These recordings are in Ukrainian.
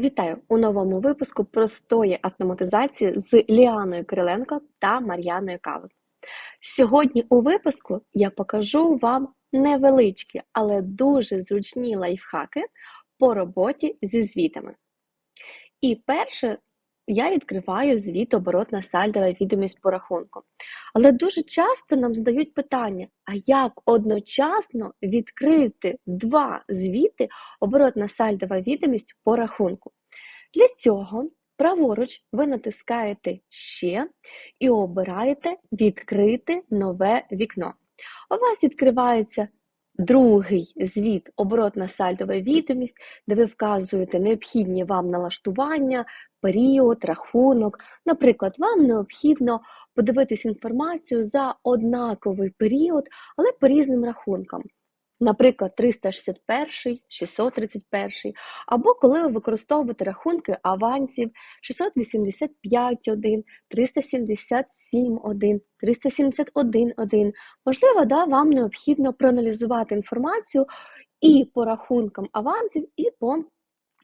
Вітаю у новому випуску простої автоматизації з Ліаною Кириленко та Мар'яною Кавик. Сьогодні у випуску я покажу вам невеличкі, але дуже зручні лайфхаки по роботі зі звітами. І перше, я відкриваю звіт оборотна сальдова відомість по рахунку. Але дуже часто нам задають питання: а як одночасно відкрити два звіти оборотна сальдова відомість по рахунку? Для цього праворуч ви натискаєте Ще і обираєте Відкрити нове вікно. У вас відкривається другий звіт оборотна сальдова відомість, де ви вказуєте необхідні вам налаштування, період, рахунок. Наприклад, вам необхідно подивитись інформацію за однаковий період, але по різним рахункам. Наприклад, 361, 631, або коли ви використовуєте рахунки авансів 685.1, 377.1, 371.1. Можливо, да, вам необхідно проаналізувати інформацію і по рахункам авансів, і по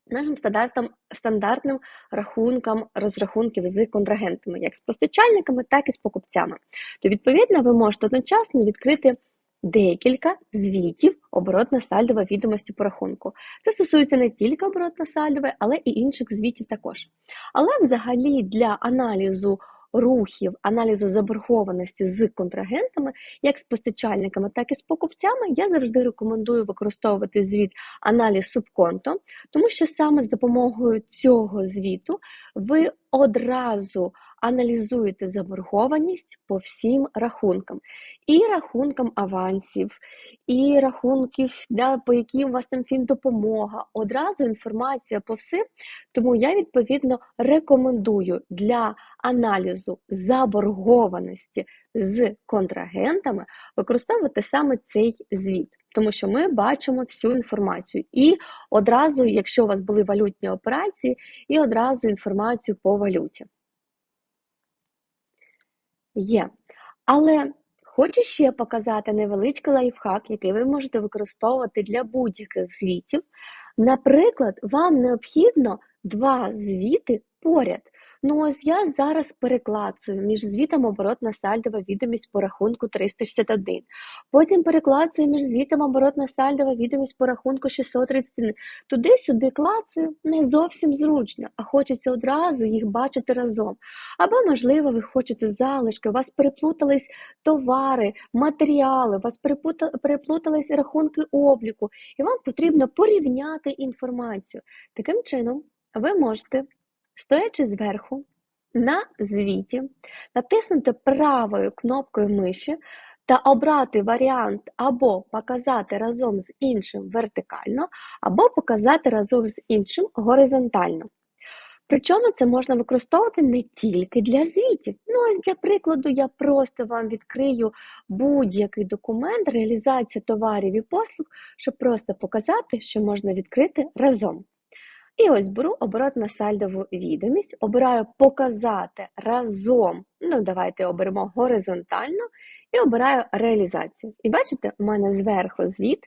нашим стандартам, стандартним рахункам розрахунків з контрагентами, як з постачальниками, так і з покупцями. То, відповідно, ви можете одночасно відкрити декілька звітів оборотно-сальдової відомості по рахунку. Це стосується не тільки оборотно-сальдової, але і інших звітів також. Але взагалі для аналізу рухів, аналізу заборгованості з контрагентами, як з постачальниками, так і з покупцями, я завжди рекомендую використовувати звіт аналіз субконто, тому що саме з допомогою цього звіту ви одразу аналізуєте заборгованість по всім рахункам, і рахункам авансів, і рахунків, да, по яким у вас там фіндопомога, одразу інформація по всім. Тому я відповідно рекомендую для аналізу заборгованості з контрагентами використовувати саме цей звіт. Тому що ми бачимо всю інформацію. І одразу, якщо у вас були валютні операції, і одразу інформацію по валюті. Є. Але хочу ще показати невеличкий лайфхак, який ви можете використовувати для будь-яких звітів. Наприклад, вам необхідно два звіти поряд. Ну ось я зараз переклацую між звітом оборотна сальдова відомість по рахунку 361. Потім переклацую між звітом оборотна сальдова відомість по рахунку 631. Туди-сюди клацаю не зовсім зручно, а хочеться одразу їх бачити разом. Або, можливо, ви хочете залишки, у вас переплутались товари, матеріали, у вас переплутались рахунки обліку, і вам потрібно порівняти інформацію. Таким чином, ви можете Стоячи зверху на звіті, натиснути правою кнопкою миші та обрати варіант або показати разом з іншим вертикально, або показати разом з іншим горизонтально. Причому це можна використовувати не тільки для звітів. Ну, ось для прикладу, я просто вам відкрию будь-який документ, реалізація товарів і послуг, щоб просто показати, що можна відкрити разом. І ось беру оборотно сальдову відомість, обираю показати разом. Ну, давайте оберемо горизонтально і обираю реалізацію. І бачите, у мене зверху звіт,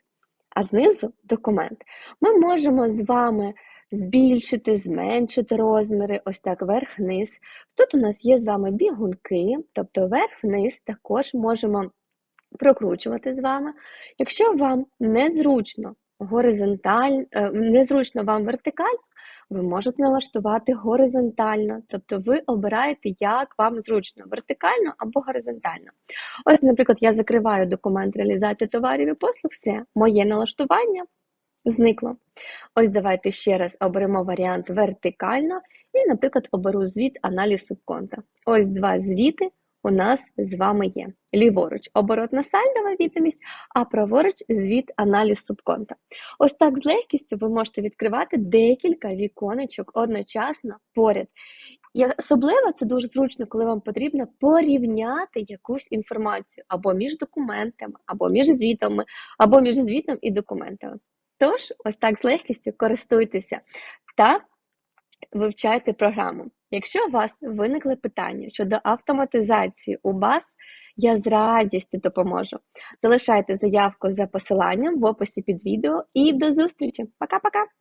а знизу документ. Ми можемо з вами збільшити, зменшити розміри, ось так вверх-вниз. Тут у нас є з вами бігунки, тобто вверх-вниз також можемо прокручувати з вами. Якщо вам незручно горизонталь, е, незручно вам вертикально, ви можете налаштувати горизонтально, тобто ви обираєте, як вам зручно, вертикально або горизонтально. Ось, наприклад, я закриваю документ реалізації товарів і послуг, все, моє налаштування зникло. Ось давайте ще раз оберемо варіант вертикально і, наприклад, оберу звіт аналіз субконта. Ось два звіти у нас з вами є. Ліворуч оборотна сальдова відомість, а праворуч звіт аналіз субконта. Ось так з легкістю ви можете відкривати декілька віконечок одночасно поряд. І особливо це дуже зручно, коли вам потрібно порівняти якусь інформацію або між документами, або між звітами, або між звітом і документами. Тож, ось так з легкістю користуйтеся та вивчайте програму. Якщо у вас виникли питання щодо автоматизації у баз, я з радістю допоможу. Залишайте заявку за посиланням в описі під відео і до зустрічі. Пока-пока!